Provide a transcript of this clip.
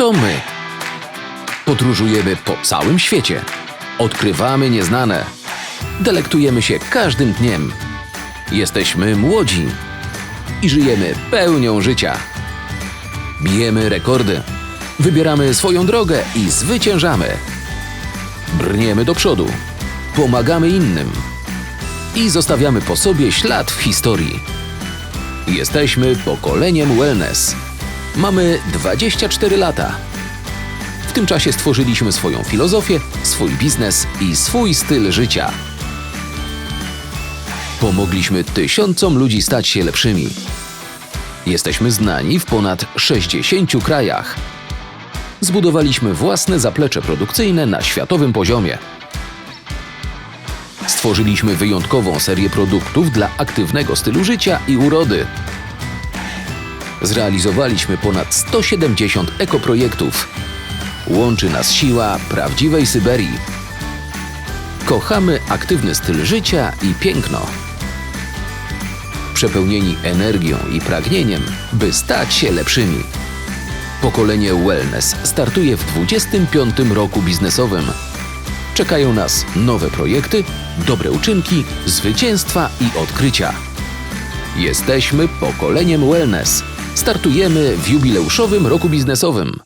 to my. Podróżujemy po całym świecie. Odkrywamy nieznane. Delektujemy się każdym dniem. Jesteśmy młodzi i żyjemy pełnią życia. Bijemy rekordy. Wybieramy swoją drogę i zwyciężamy. Brniemy do przodu. Pomagamy innym. I zostawiamy po sobie ślad w historii. Jesteśmy pokoleniem wellness. Mamy 24 lata. W tym czasie stworzyliśmy swoją filozofię, swój biznes i swój styl życia. Pomogliśmy tysiącom ludzi stać się lepszymi. Jesteśmy znani w ponad 60 krajach. Zbudowaliśmy własne zaplecze produkcyjne na światowym poziomie. Stworzyliśmy wyjątkową serię produktów dla aktywnego stylu życia i urody. Zrealizowaliśmy ponad 170 ekoprojektów. Łączy nas siła prawdziwej Syberii. Kochamy aktywny styl życia i piękno. Przepełnieni energią i pragnieniem, by stać się lepszymi. Pokolenie Wellness startuje w 25 roku biznesowym. Czekają nas nowe projekty, dobre uczynki, zwycięstwa i odkrycia. Jesteśmy pokoleniem Wellness. Startujemy w jubileuszowym roku biznesowym.